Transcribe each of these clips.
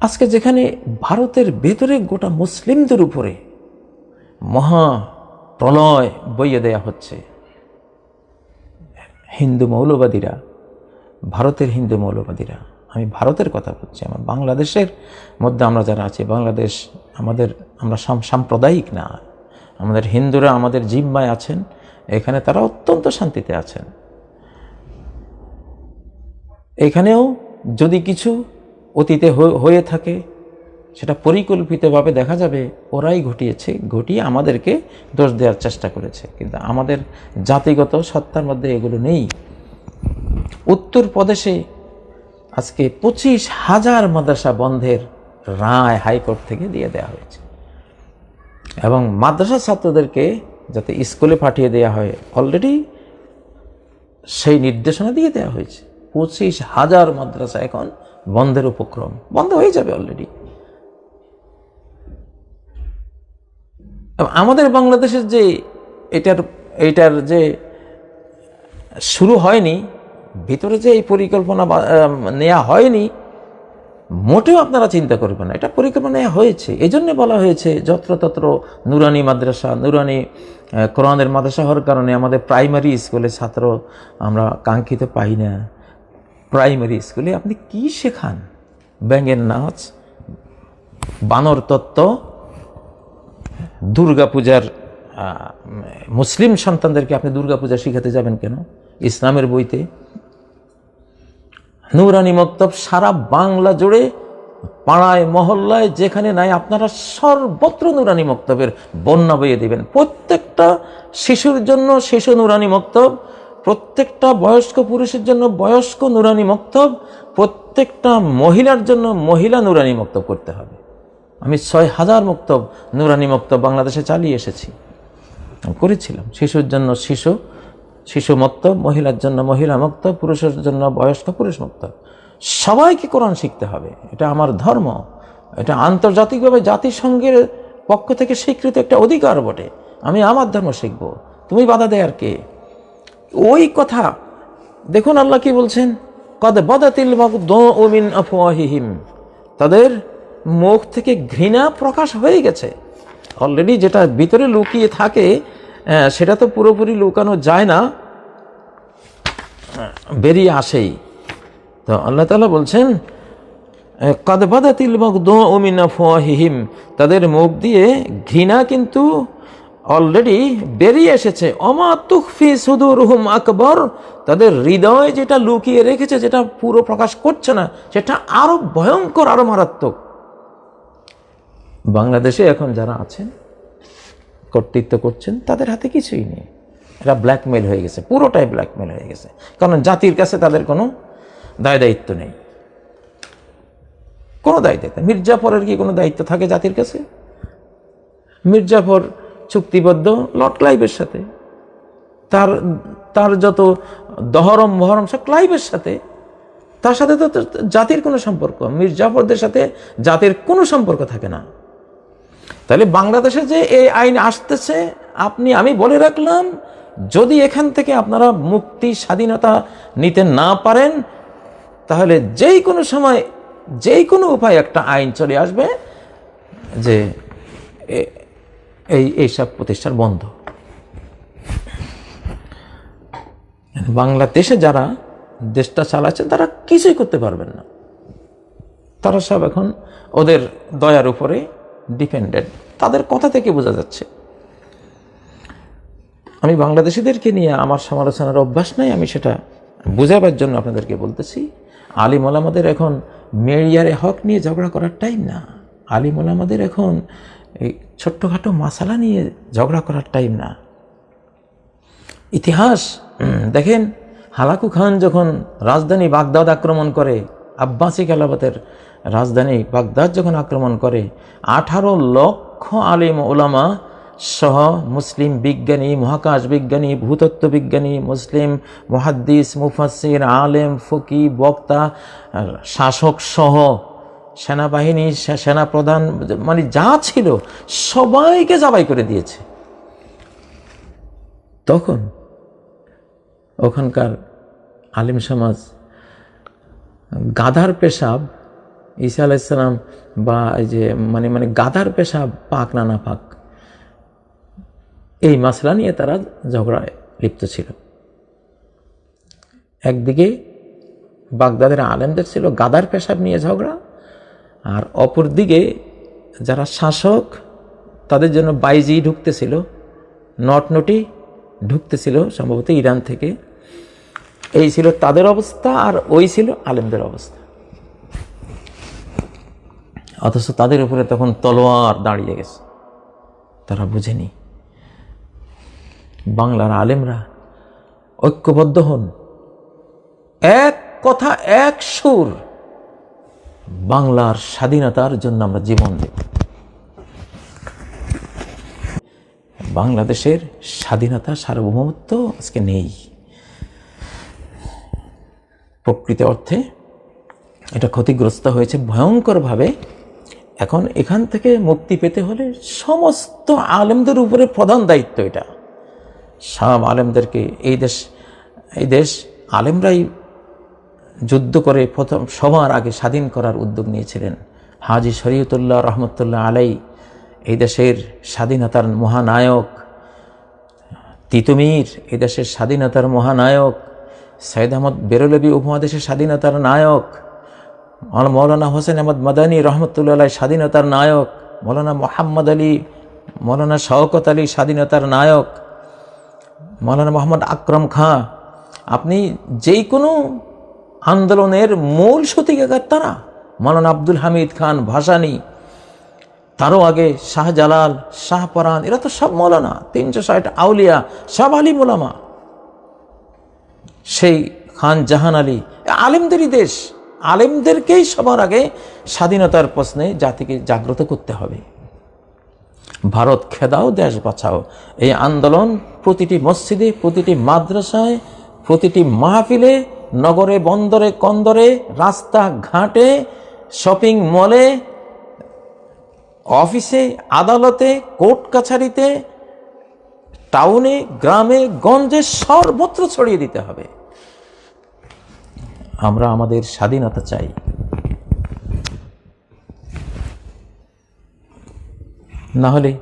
আজকে যেখানে ভারতের ভেতরে গোটা মুসলিমদের উপরে মহা প্রলয় বইয়ে দেয়া হচ্ছে, হিন্দু মৌলবাদীরা, ভারতের হিন্দু মৌলবাদীরা, আমি ভারতের কথা বলছি, আমার বাংলাদেশের মধ্যে আমরা যারা আছি, বাংলাদেশ আমাদের, আমরা সাম্প্রদায়িক না, আমাদের হিন্দুরা আমাদের জিম্মায় আছেন, এখানে তারা অত্যন্ত শান্তিতে আছেন। এখানেও যদি কিছু অতীতে হয়ে- থাকে। সেটা পরিকল্পিতভাবে দেখা যাবে, ওরাই ঘটিয়েছে, ঘটিয়ে আমাদেরকে দোষ দেওয়ার চেষ্টা করেছে। কিন্তু আমাদের জাতিগত সত্তার মধ্যে এগুলো নেই। উত্তরপ্রদেশে আজকে পঁচিশ হাজার মাদ্রাসা বন্ধের রায় হাইকোর্ট থেকে দিয়ে দেওয়া হয়েছে। এবং মাদ্রাসা ছাত্রদেরকে যাতে স্কুলে পাঠিয়ে দেওয়া হয় অলরেডি সেই নির্দেশনা দিয়ে দেওয়া হয়েছে। পঁচিশ হাজার মাদ্রাসা এখন বন্ধের উপক্রম। বন্ধ হয়ে যাবে অলরেডি আমাদের বাংলাদেশের যে এটার এটার যে শুরু হয়নি, ভিতরে যে এই পরিকল্পনা নেওয়া হয়নি, মোটেও আপনারা চিন্তা করবেন না। এটা পরিকল্পনা হয়েছে। এই জন্যে বলা হয়েছে, যত্রতত্র নুরানি মাদ্রাসা, নুরানি কোরআনের মাদ্রাসা হওয়ার কারণে আমাদের প্রাইমারি স্কুলে ছাত্র আমরা কাঙ্ক্ষিত পাই না। প্রাইমারি স্কুলে আপনি কি শেখান? ব্যাঙের নাচ, বানর তত্ত্ব, দুর্গাপূজার মুসলিম সন্তানদেরকে আপনি দুর্গাপূজা শিখাতে যাবেন কেন? ইসলামের বইতে। নুরানি মক্তব সারা বাংলা জুড়ে, পাড়ায়, মহল্লায়, যেখানে নাই, আপনারা সর্বত্র নুরানি মক্তবের বন্যা বইয়ে দেবেন। প্রত্যেকটা শিশুর জন্য শিশু নুরানি মক্তব প্রত্যেকটা বয়স্ক পুরুষের জন্য বয়স্ক নুরানি মক্তব, প্রত্যেকটা মহিলার জন্য মহিলা নুরানি মক্তব করতে হবে। আমি ছয় হাজার মক্তব নুরানি মক্তব বাংলাদেশে চালিয়ে এসেছি। করেছিলাম। শিশুর জন্য শিশু শিশু মক্তব, মহিলার জন্য মহিলা মক্তব, পুরুষের জন্য বয়স্ক পুরুষ মক্তব। সবাইকে কোরআন শিখতে হবে। এটা আমার ধর্ম। এটা আন্তর্জাতিকভাবে জাতিসংঘের পক্ষ থেকে স্বীকৃত একটা অধিকার বটে। আমি আমার ধর্ম শিখব। তুমি বাধা দেয় আর কে? ওই কথা। দেখুন আল্লাহ কি বলছেন? কদ বদাতিল মিন আফওয়াহিহিম। তাদের মুখ থেকে ঘৃণা প্রকাশ হয়ে গেছে। অলরেডি যেটা ভিতরে লুকিয়ে থাকে সেটা তো পুরোপুরি লুকানো যায় না। বেরিয়ে আসেই। তো আল্লাহ তালা বলছেন কাদবাদাতিল মকদিনা ফুয়াহিহিম তাদের মুখ দিয়ে ঘৃণা কিন্তু অলরেডি বেরিয়ে এসেছে। অমা তুখফি সুদুরহুম আকবর। তাদের হৃদয় যেটা লুকিয়ে রেখেছে, যেটা পুরো প্রকাশ করছে না, সেটা আরও ভয়ঙ্কর, আরও মারাত্মক। বাংলাদেশে এখন যারা আছেন, কর্তৃত্ব করছেন, তাদের হাতে কিছুই নেই। এরা ব্ল্যাকমেল হয়ে গেছে, পুরোটাই ব্ল্যাকমেল হয়ে গেছে। কারণ জাতির কাছে তাদের কোনো দায় দায়িত্ব নেই। কোনো দায় দায়িত্ব মির্জাফরের কি কোনো দায়িত্ব থাকে জাতির কাছে? মির্জাফর চুক্তিবদ্ধ লর্ড ক্লাইভের সাথে। তার তার যত দহরম, মহরম সব ক্লাইভের সাথে। তার সাথে তো জাতির কোনো সম্পর্ক। মির্জাফরদের সাথে জাতির কোনো সম্পর্ক থাকে না। তাহলে বাংলাদেশে যে এই আইন আসতেছে, আপনি, আমি বলে রাখলাম, যদি এখান থেকে আপনারা মুক্তি, স্বাধীনতা নিতে না পারেন, তাহলে যেই কোনো সময়, যেই কোনো উপায় একটা আইন চলে আসবে যে এই এইসব প্রতিষ্ঠান বন্ধ। বাংলাদেশে যারা দেশটা চালাচ্ছেন তারা কিছুই করতে পারবেন না। তারা সব এখন ওদের দয়ার উপরে ডিপেন্ডেন্ট তাদের কথা থেকে বোঝা যাচ্ছে। আমি বাংলাদেশিদেরকে নিয়ে আমার সমালোচনার অভ্যাস নাই, আমি সেটা বোঝাবার জন্য আপনাদেরকে বলতেছি। আলিম ওলামাদের এখন মেরিয়ারে হক নিয়ে ঝগড়া করার টাইম না। আলিম ওলামাদের এখন ছোট্টখাটো মাসালা নিয়ে ঝগড়া করার টাইম না। ইতিহাস দেখেন, হালাকু খান যখন রাজধানী বাগদাদ আক্রমণ করে, আব্বাসী খেলাফতের রাজধানী বাগদাদ যখন আক্রমণ করে, আঠারো লক্ষ আলিম ওলামা সহ মুসলিম বিজ্ঞানী, মহাকাশ বিজ্ঞানী, ভূতত্ত্ব বিজ্ঞানী, মুসলিম মুহাদ্দিস মুফাসির আলেম ফকি বক্তা শাসক সহ সেনাবাহিনী সেনাপ্রধান মানে যা ছিল সবাইকে জবাই করে দিয়েছে। তখন ওখানকার আলিম সমাজ গাধার পেশাব, ঈসা আলাইসালাম বা এই যে মানে মানে গাধার পেশাব পাক না না পাক, এই মাসলা নিয়ে তারা ঝগড়ায় লিপ্ত ছিল। একদিকে বাগদাদের আলেমদের ছিল গাদার পেশাব নিয়ে ঝগড়া আর অপর দিকে যারা শাসক, তাদের জন্য বাইজি ঢুকতেছিল, নটনটি ঢুকতেছিল সম্ভবত ইরান থেকে। এই ছিল তাদের অবস্থা আর ওই ছিল আলেমদের অবস্থা। অথচ তাদের উপরে তখন তলোয়ার দাঁড়িয়ে গেছে। তারা বুঝেনি। বাংলার আলেমরা ঐক্যবদ্ধ হন। এক কথা, এক সুর বাংলার স্বাধীনতার জন্য আমরা জীবন দেব। বাংলাদেশের স্বাধীনতা, সার্বভৌমত্ব আজকে নেই। প্রকৃত অর্থে এটা ক্ষতিগ্রস্ত হয়েছে ভয়ঙ্করভাবে। এখন এখান থেকে মুক্তি পেতে হলে সমস্ত আলেমদের উপরে প্রধান দায়িত্ব এটা। সব আলেমদেরকে এই দেশ এই দেশ আলেমরাই যুদ্ধ করে প্রথম সবার আগে স্বাধীন করার উদ্যোগ নিয়েছিলেন। হাজি শরীয়তুল্লাহ রহমতুল্লাহ আলাই, এই দেশের স্বাধীনতার মহানায়ক। তিতুমির এই দেশের স্বাধীনতার মহানায়ক। সৈয়দ আহমদ বেরলবি উপমহাদেশের স্বাধীনতার নায়ক। মৌলানা হোসেন আহমদ মাদানী রহমতুল্লাহ স্বাধীনতার নায়ক। মৌলানা মোহাম্মদ আলী, মৌলানা শওকত আলী স্বাধীনতার নায়ক। মৌলানা মোহাম্মদ আকরম খাঁ, আপনি যেই কোনো আন্দোলনের মূল সতিকাগার তারা। মৌলানা আব্দুল হামিদ খান, ভাসানি, তারও আগে শাহজালাল শাহপরান এরা তো সব মৌলানা তিনশো ষাট আউলিয়া, সব আলী মোলামা সেই খান জাহান আলী আলেমদেরই দেশ। আলেমদেরকেই সবার আগে স্বাধীনতার প্রশ্নে জাতিকে জাগ্রত করতে হবে। ভারত খেদাও, দেশ বাঁচাও। এই আন্দোলন প্রতিটি মসজিদে, প্রতিটি মাদ্রাসায়, প্রতিটি মাহফিলে নগরে, বন্দরে, কন্দরে, রাস্তা ঘাটে, শপিং মলে, অফিসে, আদালতে, কোর্ট কাছারিতে, টাউনে, গ্রামে, গঞ্জে সর্বত্র ছড়িয়ে দিতে হবে। আমরা আমাদের স্বাধীনতা চাই। না হলে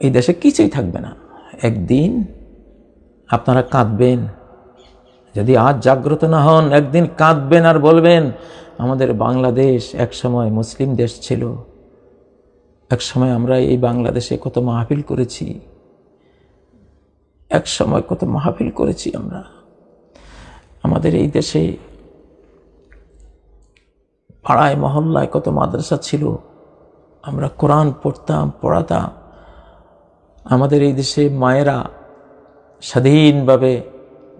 এই দেশে কিছুই থাকবে না। একদিন আপনারা কাঁদবেন যদি আজ জাগ্রত না হন, একদিন কাঁদবেন আর বলবেন, আমাদের বাংলাদেশ একসময় মুসলিম দেশ ছিল। একসময় আমরা এই বাংলাদেশে কত মাহফিল করেছি। এক সময় কত মাহফিল করেছি আমরা। আমাদের এই দেশে পাড়ায়, মহল্লায় কত মাদ্রাসা ছিল। আমরা কোরআন পড়তাম, পড়াতাম। আমাদের এই দেশে মায়েরা স্বাধীনভাবে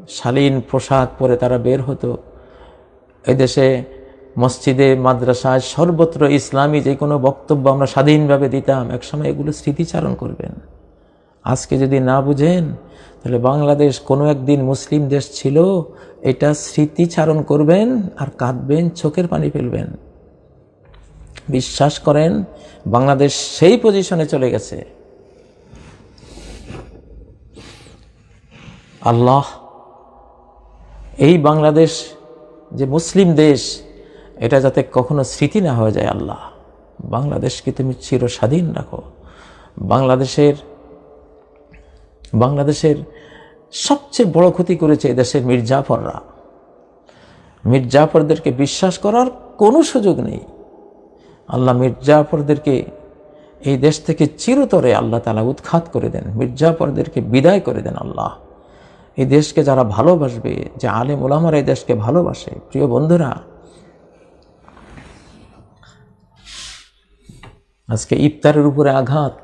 শালীন পোশাক পরে তারা বের হতো। এদেশে মসজিদে, মাদ্রাসায় সর্বত্র ইসলামী যে কোনো বক্তব্য আমরা স্বাধীনভাবে দিতাম, একসময় এগুলো স্মৃতিচারণ করবেন। আজকে যদি না বুঝেন, তাহলে বাংলাদেশ কোনো একদিন মুসলিম দেশ ছিল, এটা স্মৃতিচারণ করবেন আর কাঁদবেন, চোখের পানি ফেলবেন। বিশ্বাস করেন, বাংলাদেশ সেই পজিশনে চলে গেছে। আল্লাহ এই বাংলাদেশ যে মুসলিম দেশ, এটা যাতে কখনো স্মৃতি না হয়ে যায় আল্লাহ। বাংলাদেশকে তুমি চির স্বাধীন রাখো। বাংলাদেশের বাংলাদেশের সবচেয়ে বড় ক্ষতি করেছে এদেশের মির্জাফররা মির্জাফরদেরকে বিশ্বাস করার কোনো সুযোগ নেই। আল্লাহ মির্জাফরদেরকে এই দেশ থেকে চিরতরে আল্লাহ তালা উৎখাত করে দেন। মির্জাফরদেরকে বিদায় করে দেন আল্লাহ। এই দেশকে যারা ভালোবাসবে, যে আলেম ওলামার এই দেশকে ভালোবাসে, প্রিয় বন্ধুরা, আজকে ইফতারের উপরে আঘাত।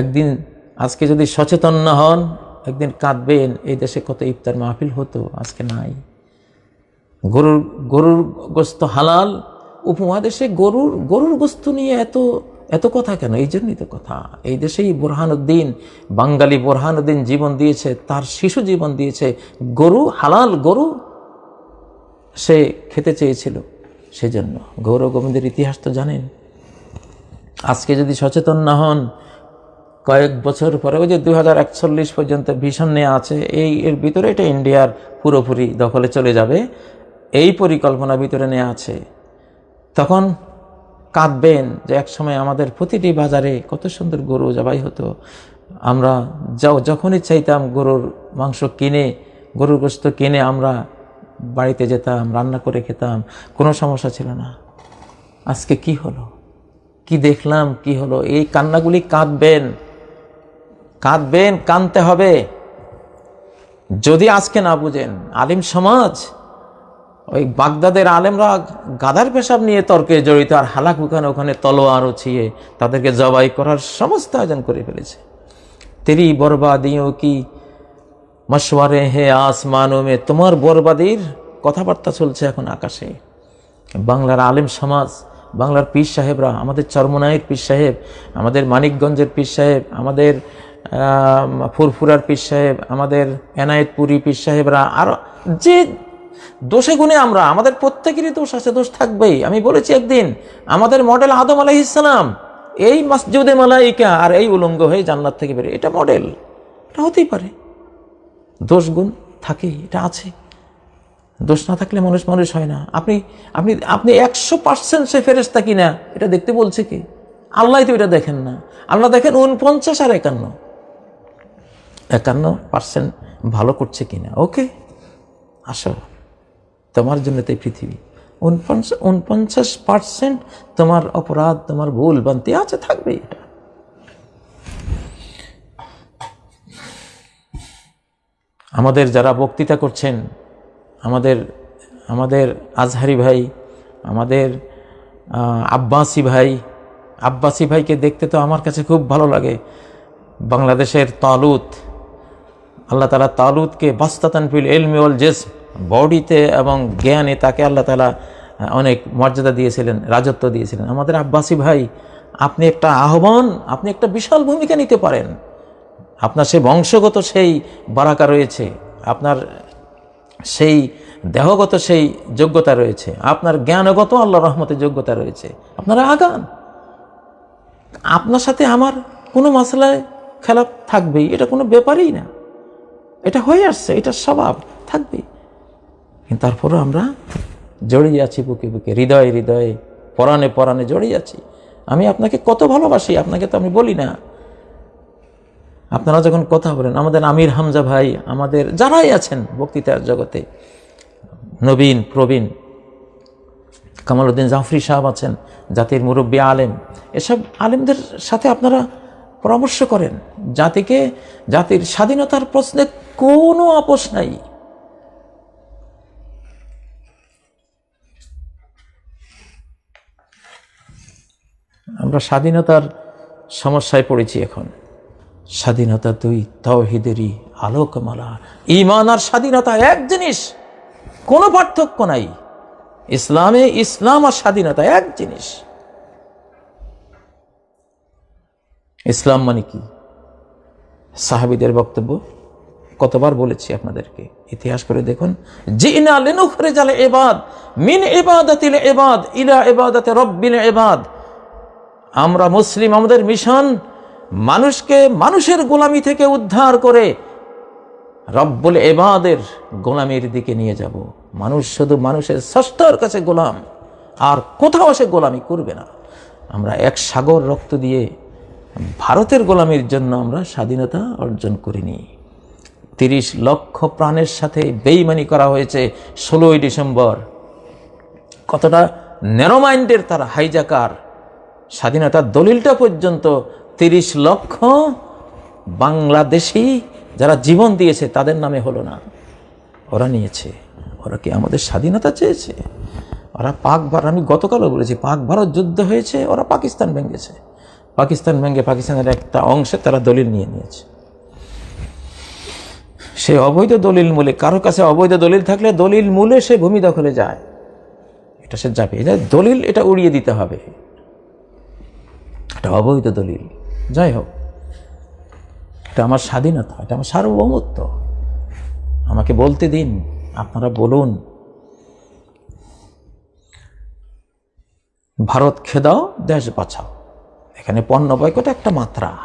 একদিন আজকে যদি সচেতন না হন, একদিন কাঁদবেন, এই দেশে কত ইফতার মাহফিল হতো, আজকে নাই। গরুর গরুর গোস্ত হালাল, উপমহাদেশে গরুর গরুর গোস্ত নিয়ে এত এত কথা কেন? এই জন্যই তো কথা। এই দেশেই বোরহানুদ্দিন, বাঙালি বোরহানুদ্দিন জীবন দিয়েছে, তার শিশু জীবন দিয়েছে। গরু, হালাল গরু সে খেতে চেয়েছিল সেজন্য। গৌর গোবিন্দের ইতিহাস তো জানেন। আজকে যদি সচেতন না হন, কয়েক বছর পরে, ওই যে দু হাজার একচল্লিশ পর্যন্ত ভীষণ নেওয়া আছে, এই এর ভিতরে এটা ইন্ডিয়ার পুরোপুরি দখলে চলে যাবে। এই পরিকল্পনা ভিতরে নেওয়া আছে। তখন কাঁদবেন যে এক সময় আমাদের প্রতিটি বাজারে কত সুন্দর গরু জবাই হতো। আমরা যাও যখনই চাইতাম গরুর মাংস কিনে, গরুর গোস্ত কিনে আমরা বাড়িতে যেতাম, রান্না করে খেতাম, কোনো সমস্যা ছিল না। আজকে কি হলো? কি দেখলাম? কি হলো? এই কান্নাগুলি কাঁদবেন। কাঁদবেন কানতে হবে। যদি আজকে না বুঝেন, আলিম সমাজ ওই বাগদাদের আলেমরা গাদার পেশাব নিয়ে তর্কে জড়িত আর হালাক ওখানে ওখানে তলোয়ার উছিয়ে তাদেরকে জবাই করার সমস্ত আয়োজন করে ফেলেছে। তেরি বরবাদিও কি মশওয়ারে হে আসমানো মে? তোমার বরবাদির কথাবার্তা চলছে এখন আকাশে। বাংলার আলেম সমাজ, বাংলার পীর সাহেবরা, আমাদের চরমনায়ের পীর সাহেব, আমাদের মানিকগঞ্জের পীর সাহেব, আমাদের ফুরফুরার পীর সাহেব, আমাদের এনায়েতপুরি পীর সাহেবরা, আর যে দোষে গুণে আমরা, আমাদের প্রত্যেকেরই দোষ আছে, দোষ থাকবেই। আমি বলেছি একদিন, আমাদের মডেল আদম আলাইসালাম এই মসজিদে মালাইকা আর এই উলঙ্গ হয়ে জান্নাত থেকে বেরোয় এটা মডেল। এটা হতেই পারে। দোষ গুণ থাকেই, এটা আছে। দোষ না থাকলে মানুষ মানুষ হয় না। আপনি আপনি আপনি একশো পার্সেন্ট সে ফেরেস্তা কিনা, এটা দেখতে বলছে কি? আল্লাহ তো এটা দেখেন না। আল্লাহ দেখেন উনপঞ্চাশ আর একান্ন। একান্ন পার্সেন্ট ভালো করছে কিনা। ওকে? আসো। তোমার জন্য তো পৃথিবী। উনপঞ্চাশ উনপঞ্চাশ পার্সেন্ট তোমার অপরাধ, তোমার ভুল বান্তি আছে, থাকবে এটা। আমাদের যারা বক্তৃতা করছেন, আমাদের আমাদের আজহারি ভাই, আমাদের আব্বাসি ভাই, আব্বাসি ভাইকে দেখতে তো আমার কাছে খুব ভালো লাগে। বাংলাদেশের তালুত, আল্লাহ তালা তালুতকে বাস্তাতান ফিল এলমি ওয়াল জেস বডিতে এবং জ্ঞানে তাকে আল্লাহ তালা অনেক মর্যাদা দিয়েছিলেন, রাজত্ব দিয়েছিলেন। আমাদের আব্বাসী ভাই, আপনি একটা আহ্বান, আপনি একটা বিশাল ভূমিকা নিতে পারেন। আপনার সেই বংশগত সেই বারাকা রয়েছে, আপনার সেই দেহগত সেই যোগ্যতা রয়েছে, আপনার জ্ঞানগত আল্লাহ রহমতের যোগ্যতা রয়েছে। আপনারা আগান। আপনার সাথে আমার কোনো মশলায় খেলাপ থাকবেই, এটা কোনো ব্যাপারই না। এটা হয়ে আসছে, এটা স্বভাব, থাকবেই। কিন্তু তারপরেও আমরা জড়িয়ে আছি বুকে বুকে, হৃদয়ে হৃদয়ে, পরাণে পরাণে জড়িয়ে আছি। আমি আপনাকে কত ভালোবাসি, আপনাকে তো আমি বলি না। আপনারা যখন কথা বলেন, আমাদের আমির হামজা ভাই, আমাদের যারাই আছেন বক্তৃতার জগতে, নবীন, প্রবীণ, কামালউদ্দিন জাফরি সাহেব আছেন, জাতির মুরব্বী আলেম, এসব আলেমদের সাথে আপনারা পরামর্শ করেন। জাতিকে, জাতির স্বাধীনতার প্রশ্নে কোনো আপোষ নাই। আমরা স্বাধীনতার সমস্যায় পড়েছি এখন। স্বাধীনতা দুই তৌহিদেরই আলোকমালা। ইমান আর স্বাধীনতা এক জিনিস, কোনো পার্থক্য নাই। ইসলামে ইসলাম আর স্বাধীনতা এক জিনিস। ইসলাম মানে কি? সাহাবিদের বক্তব্য, কতবার বলেছি আপনাদেরকে, ইতিহাস করে দেখুন। জিনা লেনুখরে জালে এবাদ মিন এবাদাতিল এবাদ ইলা এবাদাতে রব্বিল এবাদ আমরা মুসলিম, আমাদের মিশন মানুষকে মানুষের গোলামি থেকে উদ্ধার করে রব্বুল এবাদের গোলামির দিকে নিয়ে যাব। মানুষ শুধু মানুষের ষষ্ঠার কাছে গোলাম, আর কোথাও সে গোলামি করবে না। আমরা এক সাগর রক্ত দিয়ে ভারতের গোলামির জন্য আমরা স্বাধীনতা অর্জন করিনি। তিরিশ লক্ষ প্রাণের সাথে বেইমানি করা হয়েছে ষোলোই ডিসেম্বর। কতটা ন্যারো মাইন্ডের তারা হাইজাকার স্বাধীনতার দলিলটা পর্যন্ত তিরিশ লক্ষ বাংলাদেশি যারা জীবন দিয়েছে তাদের নামে হলো না। ওরা নিয়েছে। ওরা কি আমাদের স্বাধীনতা চেয়েছে? ওরা পাক ভারত আমি গতকালও বলেছি, পাক ভারত যুদ্ধ হয়েছে, ওরা পাকিস্তান ভেঙেছে। পাকিস্তান ভেঙে পাকিস্তানের একটা অংশে তারা দলিল নিয়ে নিয়েছে। সে অবৈধ দলিল মূলে, কারও কাছে অবৈধ দলিল থাকলে দলিল মূলে সে ভূমি দখলে যায়। এটা সে যাবে। এটা দলিল, এটা উড়িয়ে দিতে হবে। এটা অবৈধ দলিল। যাই হোক, এটা আমার স্বাধীনতা, এটা আমার সার্বভৌমত্ব। আমাকে বলতে দিন, আপনারা বলুন। ভারত খেদাও, দেশ বাঁচাও। এখানে পণ্য বয়কট একটা মাত্রা।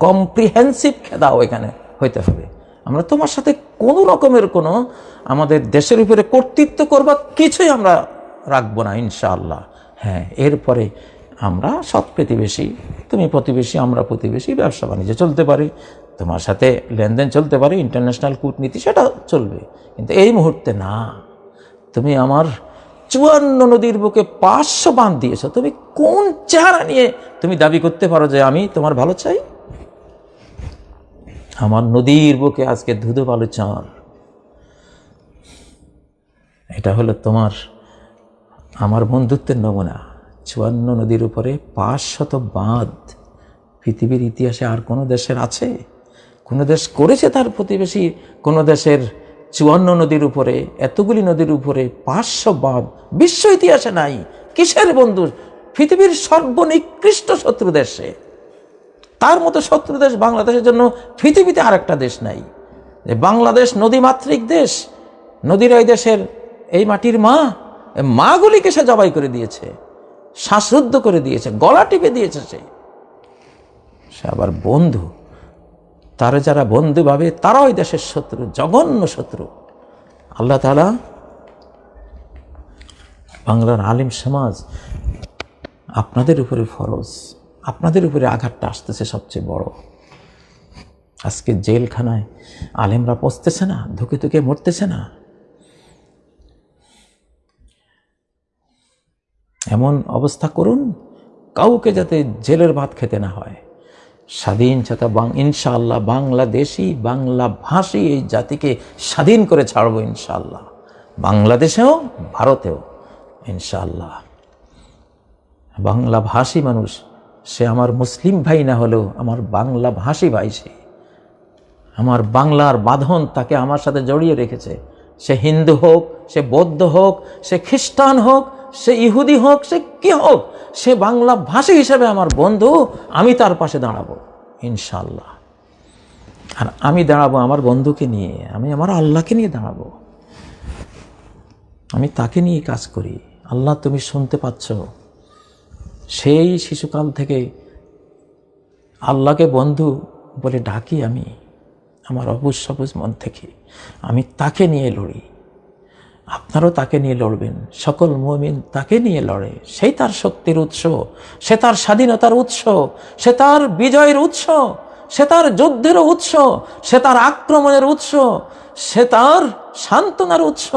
কম্প্রিহেন্সিভ খেদাও এখানে হইতে হবে। আমরা তোমার সাথে কোনো রকমের কোনো আমাদের দেশের উপরে কর্তৃত্ব করবার কিছুই আমরা রাখব না, ইনশাআল্লাহ। হ্যাঁ এরপরে আমরা সৎ প্রতিবেশী, তুমি প্রতিবেশী, আমরা প্রতিবেশী, ব্যবসা বাণিজ্য চলতে পারি, তোমার সাথে লেনদেন চলতে পারে ইন্টারন্যাশনাল কূটনীতি সেটা চলবে। কিন্তু এই মুহূর্তে না। তুমি আমার চুয়ান্ন নদীর বুকে পাঁচশো বাঁধ দিয়েছ। তুমি কোন চেহারা নিয়ে তুমি দাবি করতে পারো যে আমি তোমার ভালো চাই? আমার নদীর বুকে আজকে ধুধু ভালো চাঁর এটা হলো তোমার, আমার বন্ধুত্বের নমুনা। চুয়ান্ন নদীর উপরে পাঁচশত বাঁধ। পৃথিবীর ইতিহাসে আর কোনো দেশের আছে? কোনো দেশ করেছে তার প্রতিবেশী? কোনো দেশের চুয়ান্ন নদীর উপরে, এতগুলি নদীর উপরে পাঁচশো বাঁধ? বিশ্ব ইতিহাসে নাই। কিসের বন্ধু? পৃথিবীর সর্বনিকৃষ্ট শত্রু দেশে। তার মতো শত্রু দেশ বাংলাদেশের জন্য পৃথিবীতে আর একটা দেশ নাই। যে বাংলাদেশ নদীমাতৃক দেশ। নদীর এই দেশের এই মাটির মা। মাগুলিকে সে জবাই করে দিয়েছে। শ্বাসরুদ্ধ করে দিয়েছে, গলা টিপে দিয়েছে সে। সে আবার বন্ধু। তারা যারা বন্ধু ভাবে তারাও দেশের শত্রু, জঘন্য শত্রু। আল্লাহ তালা বাংলার আলিম সমাজ আপনাদের উপরে ফরজ, আপনাদের উপরে আঘাতটা আসতেছে সবচেয়ে বড়। আজকে জেলখানায় আলেমরা পচতেছে না, ধুকে ধুকে মরতেছে না। এমন অবস্থা করুন, কাউকে যাতে জেলের ভাত খেতে না হয়। স্বাধীন ছাতা বাং, ইনশাআল্লাহ বাংলাদেশি, বাংলা ভাষী এই জাতিকে স্বাধীন করে ছাড়বো ইনশাআল্লাহ। বাংলাদেশেও, ভারতেও, ইনশাআল্লাহ। বাংলা ভাষী মানুষ, সে আমার মুসলিম ভাই না হলেও, আমার বাংলা ভাষী ভাই সে। আমার বাংলার বাঁধন তাকে আমার সাথে জড়িয়ে রেখেছে। সে হিন্দু হোক, সে বৌদ্ধ হোক, সে খ্রিস্টান হোক সে ইহুদি হোক, সে কি হোক, সে বাংলা ভাষী হিসেবে আমার বন্ধু, আমি তার পাশে দাঁড়াবো ইনশাল্লাহ আর আমি দাঁড়াবো আমার বন্ধুকে নিয়ে, আমি আমার আল্লাহকে নিয়ে দাঁড়াবো। আমি তাকে নিয়ে কাজ করি। আল্লাহ তুমি শুনতে পাচ্ছ, সেই শিশুকাল থেকে আল্লাহকে বন্ধু বলে ডাকি আমি, আমার অবুজ সবুজ মন থেকে। আমি তাকে নিয়ে লড়ি। আপনারও তাকে নিয়ে লড়বেন। সকল মুমিন তাকে নিয়ে লড়ে। সেই তার শক্তির উৎস, সে তার স্বাধীনতার উৎস, সে তার বিজয়ের উৎস, সে তার যুদ্ধের উৎস, সে তার আক্রমণের উৎস, সে তার সান্ত্বনার উৎস,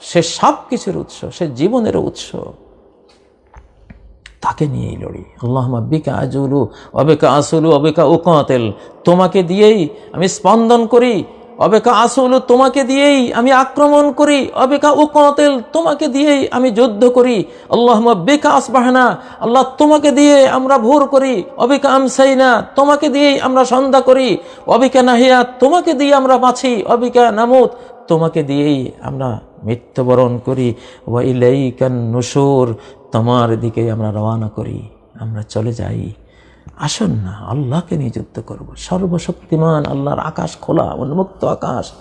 সে সব কিছুর উৎস, সে জীবনের উৎস। তাকে নিয়েই লড়ি। আল্লাহ বিকা আজুলু অবেকা আসুলু অবেকা উকাতেল। তোমাকে দিয়েই আমি স্পন্দন করি। অবেকা আসুলু তোমাকে দিয়েই আমি আক্রমণ করি, অবেকা ও কতেল তোমাকে দিয়েই আমি যুদ্ধ করি। আল্লাহ বেকা আসবাহানা, আল্লাহ তোমাকে দিয়ে আমরা ভোর করি, অবিকা আমসাইনা তোমাকে দিয়েই আমরা সন্ধ্যা করি, অবিকা নাহিয়া তোমাকে দিয়ে আমরা বাঁচি, অবিকা নামুত তোমাকে দিয়েই আমরা মৃত্যুবরণ করি। ওয়া ইলাইকান নুসুর তোমার দিকে আমরা রওনা করি, আমরা চলে যাই। আসুন না, আল্লাহকে নিয়ে যুদ্ধ করব। সর্বশক্তিমান আল্লাহর আকাশ খোলা, উন্মুক্ত আকাশ।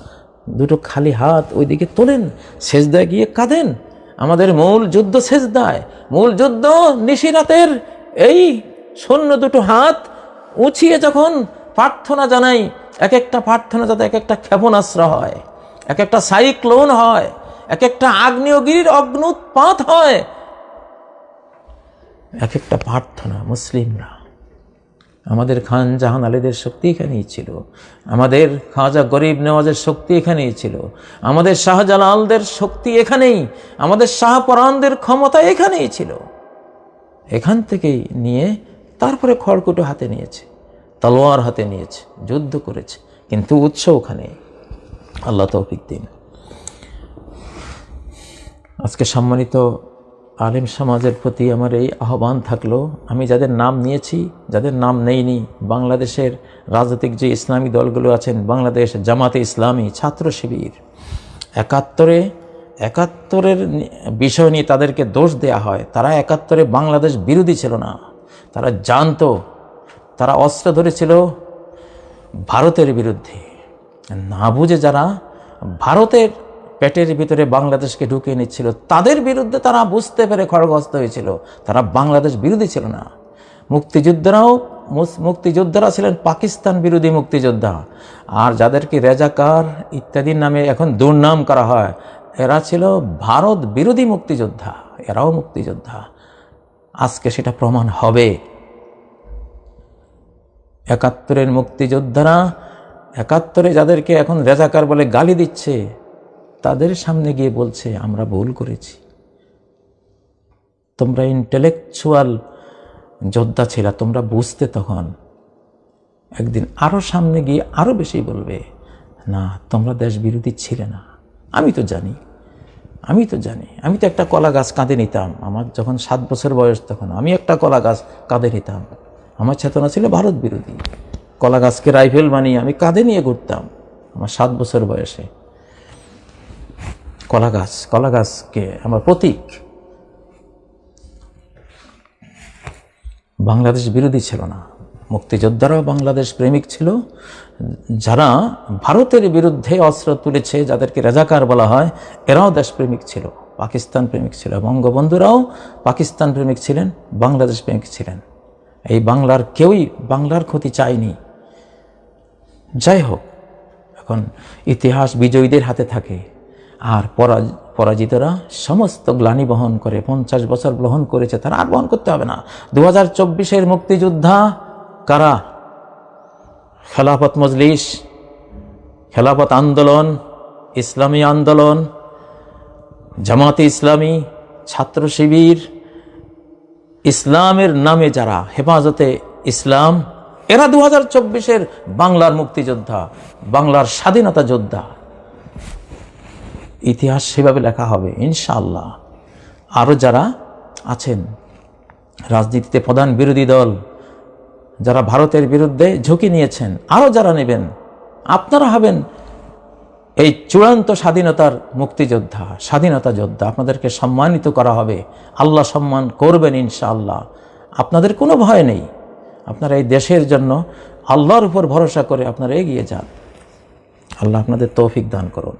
দুটো খালি হাত ওইদিকে তোলেন, সেজদায় গিয়ে কাঁদেন। আমাদের মূল যুদ্ধ সেজদায়। মূল যুদ্ধ নিশিরাতের এই শূন্য দুটো হাত উঁচিয়ে যখন প্রার্থনা জানাই এক একটা প্রার্থনা যাতে এক একটা ক্ষেপণাস্ত্র হয় এক একটা সাইক্লোন হয় এক একটা আগ্নেয়গিরির অগ্নুৎপাত হয়। এক একটা প্রার্থনা মুসলিমরা আমাদের খান জাহান আলীদের শক্তি এখানেই ছিল। আমাদের খাজা গরিব নেওয়াজের শক্তি এখানেই ছিল। আমাদের শাহজালালদের শক্তি এখানেই, আমাদের শাহপরানদের ক্ষমতা এখানেই ছিল। এখান থেকেই নিয়ে তারপরে খড়কুটো হাতে নিয়েছে, তলোয়ার হাতে নিয়েছে, যুদ্ধ করেছে। কিন্তু উৎস ওখানে, আল্লাহ তৌফিক দিন। আজকে সম্মানিত আলিম সমাজের প্রতি আমার এই আহ্বান থাকল, আমি যাদের নাম নিয়েছি, যাদের নাম নেইনি, বাংলাদেশের রাজনৈতিক যে ইসলামী দলগুলো আছেন, বাংলাদেশ জামাতে ইসলামী ছাত্র শিবির, একাত্তরে, একাত্তরের বিষয় নিয়ে তাদেরকে দোষ দেয়া হয়, তারা একাত্তরে বাংলাদেশ বিরোধী ছিল না, তারা জানতো, তারা অস্ত্র ধরেছিল ভারতের বিরুদ্ধে। না বুঝে যারা ভারতের পেটের ভিতরে বাংলাদেশকে ঢুকিয়ে নিচ্ছিল। তাদের বিরুদ্ধে তারা বুঝতে পেরে খড়গস্ত হয়েছিল। তারা বাংলাদেশ বিরোধী ছিল না। মুক্তিযোদ্ধারাও মুক্তিযোদ্ধারা ছিলেন পাকিস্তান বিরোধী মুক্তিযোদ্ধা। আর যাদেরকে রেজাকার ইত্যাদির নামে এখন দুর্নাম করা হয়, এরা ছিল ভারত বিরোধী মুক্তিযোদ্ধা। এরাও মুক্তিযোদ্ধা। আজকে সেটা প্রমাণ হবে। একাত্তরের মুক্তিযোদ্ধারা, একাত্তরে যাদেরকে এখন রেজাকার বলে গালি দিচ্ছে তাদের সামনে গিয়ে বলছে, আমরা ভুল করেছি। তোমরা ইন্টেলেকচুয়াল যোদ্ধা ছিল, তোমরা বুঝতে তখন একদিন আরও সামনে গিয়ে আরও বেশি বলবে, না, তোমরা দেশ বিরোধী ছিলে না। আমি তো জানি, আমি তো জানি। আমি তো একটা কলা গাছ কাঁধে নিতাম। আমার যখন সাত বছর বয়স তখন আমি একটা কলা গাছ কাঁধে নিতাম। আমার চেতনা ছিল ভারত বিরোধী। কলা গাছকে রাইফেল বানিয়ে আমি কাঁধে নিয়ে ঘুরতাম আমার সাত বছর বয়সে। কলা গাছ, কলা গাছকে আমার প্রতীক। বাংলাদেশ বিরোধী ছিল না, মুক্তিযোদ্ধারাও বাংলাদেশ প্রেমিক ছিল। যারা ভারতের বিরুদ্ধে অস্ত্র তুলেছে, যাদেরকে রাজাকার বলা হয়, এরাও দেশপ্রেমিক ছিল, পাকিস্তান প্রেমিক ছিল। বঙ্গবন্ধুরাও পাকিস্তান প্রেমিক ছিলেন, বাংলাদেশ প্রেমিক ছিলেন। এই বাংলার কেউই বাংলার ক্ষতি চায়নি। যাই হোক, এখন ইতিহাস বিজয়ীদের হাতে থাকে। আর পরাজ পরাজিতরা সমস্ত গ্লানি বহন করে পঞ্চাশ বছর বহন করেছে, তারা আর বহন করতে হবে না। দু হাজার চব্বিশের মুক্তিযোদ্ধা কারা? খেলাফত মজলিস, খেলাফত আন্দোলন, ইসলামী আন্দোলন, জামাতে ইসলামী, ছাত্র শিবির, ইসলামের নামে যারা হেফাজতে ইসলাম, এরা দু হাজার বাংলার মুক্তিযোদ্ধা, বাংলার স্বাধীনতা যোদ্ধা। ইতিহাস সেভাবে লেখা হবে, ইনশাআল্লাহ। আরও যারা আছেন, রাজনীতিতে প্রধান বিরোধী দল, যারা ভারতের বিরুদ্ধে ঝুঁকি নিয়েছেন আরও যারা নেবেন, আপনারা হবেন এই চূড়ান্ত স্বাধীনতার মুক্তিযোদ্ধা, স্বাধীনতা যোদ্ধা। আপনাদেরকে সম্মানিত করা হবে। আল্লাহ সম্মান করবেন, ইনশাআল্লাহ। আপনাদের কোনো ভয় নেই। আপনারা এই দেশের জন্য আল্লাহর উপর ভরসা করে আপনারা এগিয়ে যান। আল্লাহ আপনাদের তৌফিক দান করুন।